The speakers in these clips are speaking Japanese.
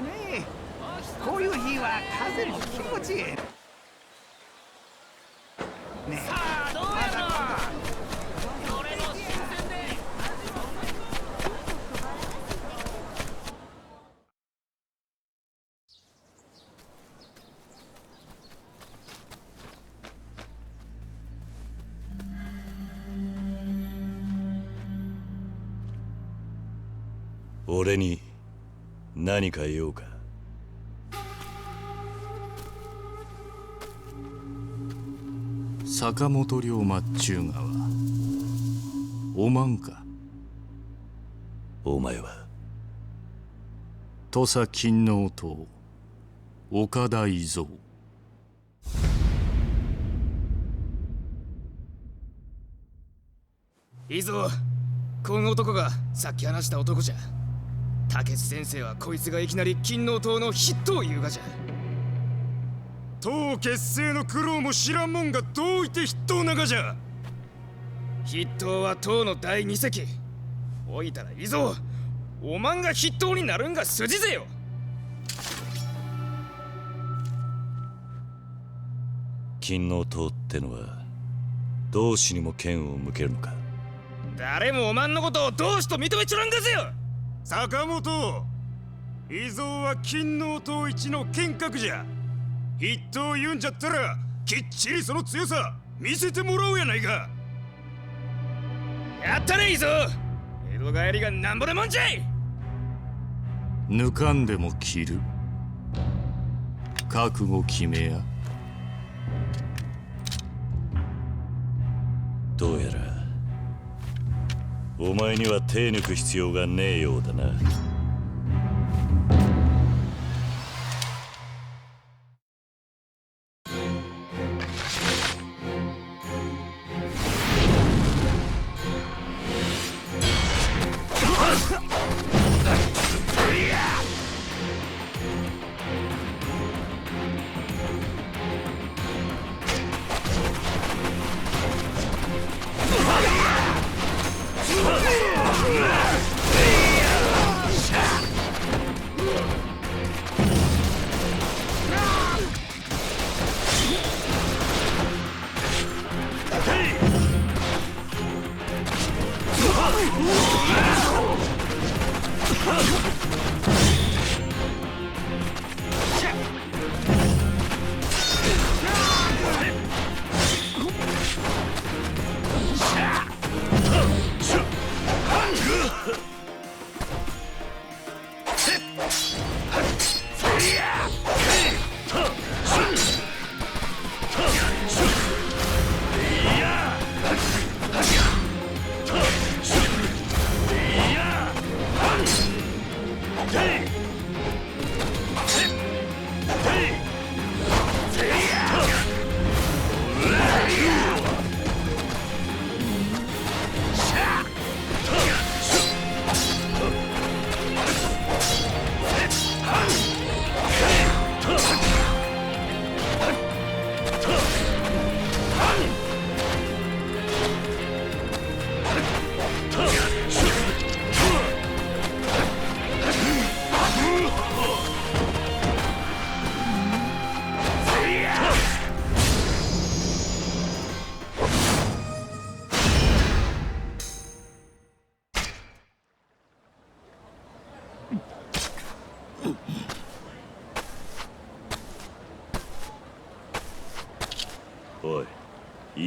だね。こういう日は風も気持ちいい。ねさあどうやろ俺の新鮮で俺に何か用か？坂本龍馬っちゅうがはおまんか？お前は？土佐勤王党岡田伊蔵。いいぞ。この男がさっき話した男じゃ竹内先生はこいつがいきなり金王党の筆頭を言うがじゃ。党結成の苦労も知らんもんがどういて筆頭ながじゃ。筆頭は党の第二席。おいたらいいぞ。おまんが筆頭になるんが筋ぜよ。金王党ってのは同志にも剣を向けるのか。誰もおまんのことを同志と認めちょらんがぜよ坂本。伊蔵は金王党一の剣客じゃ。筆頭言うんじゃったらきっちりその強さ見せてもらおうやないか。やったねいいぞ江戸帰りがなんぼでもんじゃい。抜かんでも切る。覚悟決めや。どうやらお前には手抜く必要がねえようだな。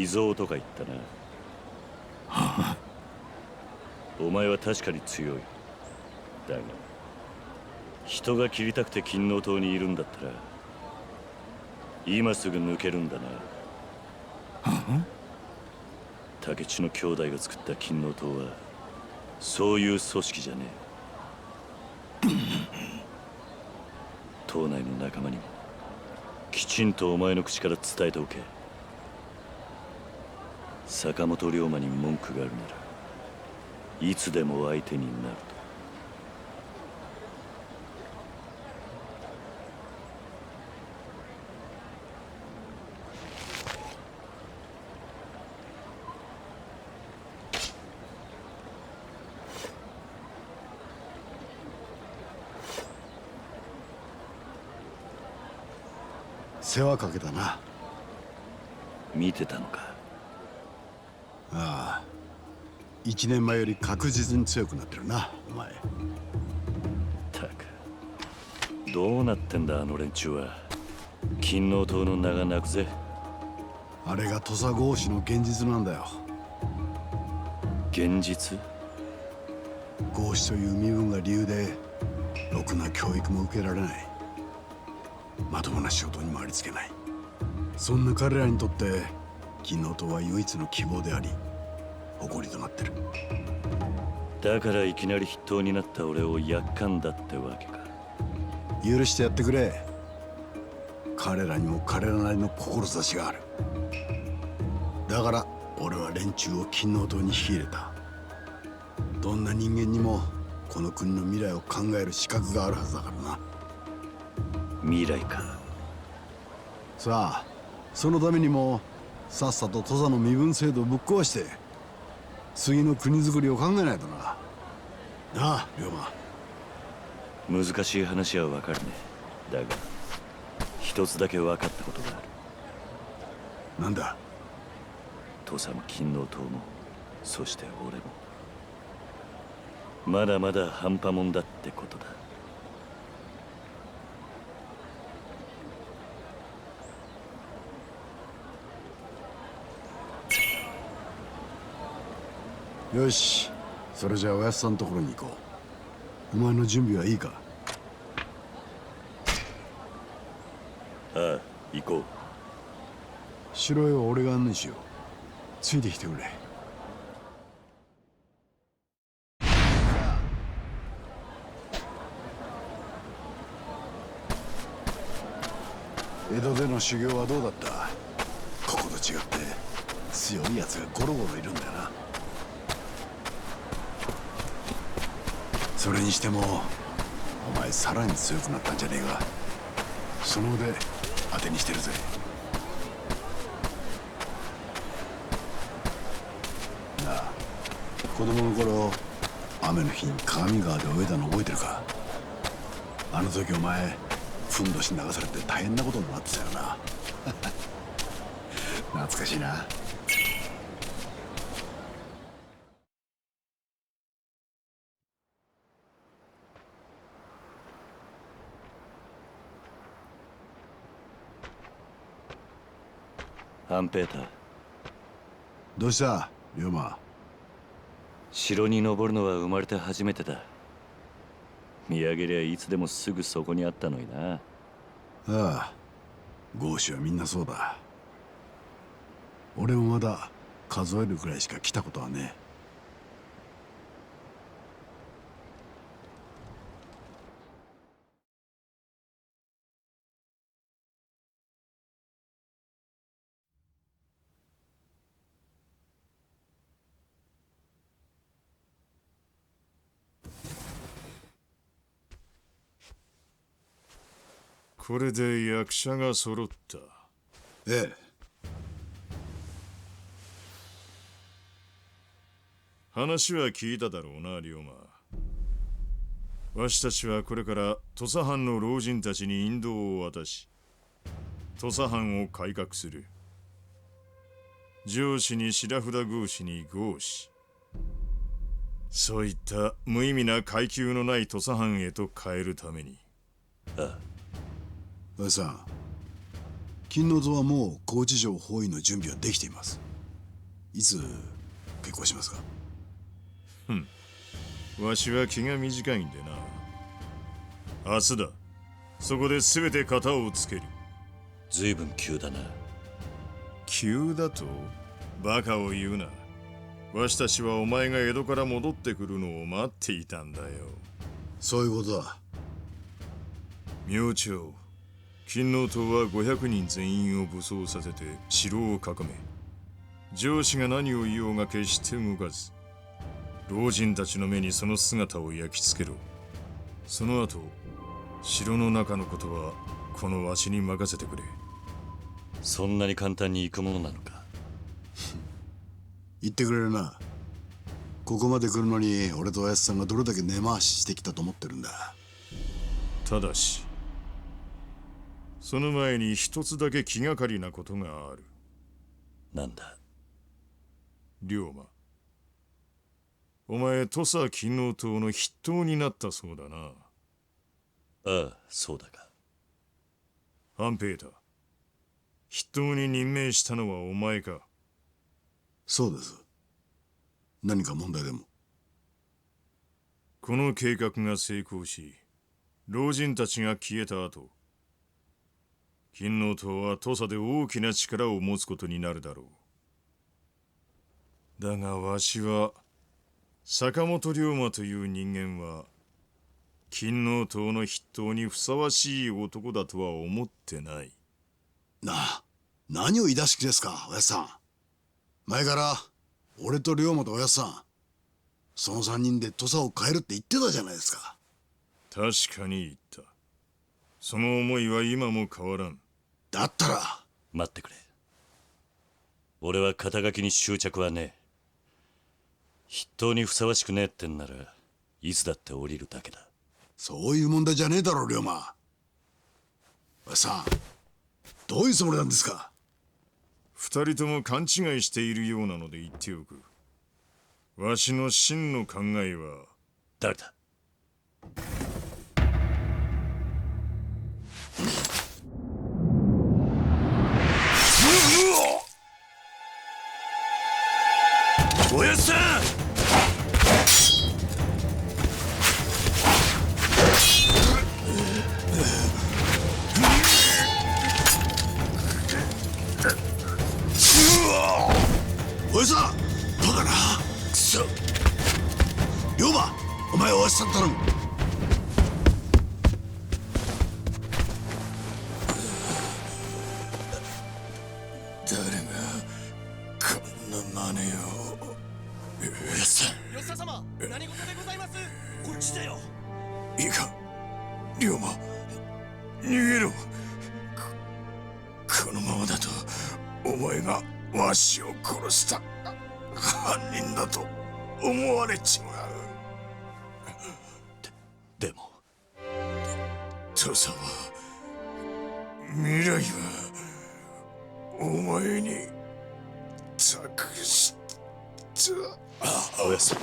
伊蔵とか言ったな。お前は確かに強い。だが人が切りたくて金王党にいるんだったら今すぐ抜けるんだな。竹地の兄弟が作った金王党はそういう組織じゃねえ。党内の仲間にもきちんとお前の口から伝えておけ。坂本龍馬に文句があるならいつでも相手になると。世話かけたな。見てたのか？ああ。1年前より確実に強くなってるなお前。たく。どうなってんだあの連中は。金王島の名が泣くぜ。あれが土佐合子の現実なんだよ。現実？合子という身分が理由でろくな教育も受けられない。まともな仕事にもありつけない。そんな彼らにとって金王島は唯一の希望であり誇りとなってる。だからいきなり筆頭になった俺をやっかんだってわけか。許してやってくれ。彼らにも彼らなりの志がある。だから俺は連中を金王島に引き入れた。どんな人間にもこの国の未来を考える資格があるはずだからな。未来か。さあそのためにもさっさと土佐の身分制度をぶっ壊して次の国づくりを考えないとな。なあ龍馬。難しい話はわかるね。だが一つだけ分かったことがある。なんだ？土佐も金王島もそして俺も。まだまだ半端もんだってことだよし。それじゃあおやっさんのところに行こう。お前の準備はいいか？ああ行こう。城へは俺が案内しよう。ついてきてくれ。江戸での修行はどうだった？ここと違って強いやつがゴロゴロいるんだよなそれにしてもお前さらに強くなったんじゃねえか。その腕当てにしてるぜ。なあ子供の頃雨の日に鏡川で泳いだの覚えてるか？あの時お前ふんどし流されて大変なことになってたよな。懐かしいな。ハンペーター。どうした？龍馬。城に登るのは生まれて初めてだ。見上げりゃいつでもすぐそこにあったのにな。ああ豪子はみんなそうだ。俺もまだ数えるくらいしか来たことはねこれで役者が揃った。ええ。話は聞いただろうな龍馬。わしたちはこれから土佐藩の老人たちに引導を渡し土佐藩を改革する。上司に白札宮司に合司そういった無意味な階級のない土佐藩へと変えるために。おやさん金の図はもう高知城包囲の準備はできています。いつ結婚しますか？わしは気が短いんでな。明日だ。そこで全て型をつける。随分急だな。急だと？バカを言うな。わしたちはお前が江戸から戻ってくるのを待っていたんだよ。そういうことだ。明朝金王党は500人全員を武装させて城を囲め。上司が何を言おうが決して動かず。老人たちの目にその姿を焼き付けろ。その後城の中のことはこのわしに任せてくれ。そんなに簡単に行くものなのか？言ってくれるな。ここまで来るのに俺とおやつさんがどれだけ根回ししてきたと思ってるんだ。ただしその前に一つだけ気がかりなことがある。なんだ？龍馬。お前土佐勤王党の筆頭になったそうだな。ああそうだが半平太。筆頭に任命したのはお前か。そうです。何か問題でも。この計画が成功し老人たちが消えた後勤王党は土佐で大きな力を持つことになるだろう。だがわしは坂本龍馬という人間は勤王党の筆頭にふさわしい男だとは思ってない。なあ何を言い出し気ですかおやっさん。前から俺と龍馬とおやっさんその三人で土佐を変えるって言ってたじゃないですか。確かに言った。その思いは今も変わらんだったら。待ってくれ。俺は肩書きに執着はねえ。筆頭にふさわしくねえってんならいつだって降りるだけだ。そういう問題じゃねえだろ龍馬。おさんどういうつもりなんですか？二人とも勘違いしているようなので言っておく。わしの真の考えは。誰だ？いいか龍馬逃げろ。このままだとお前がわしを殺した。犯人だと思われちまう。でも土佐は未来はお前に託した。おやっさん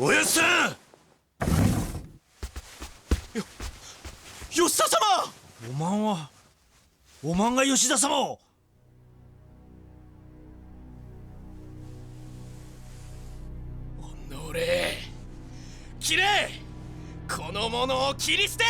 おやっさん！吉田様！おまんはおまんが吉田様を！おのれ切れ！この者を切り捨て！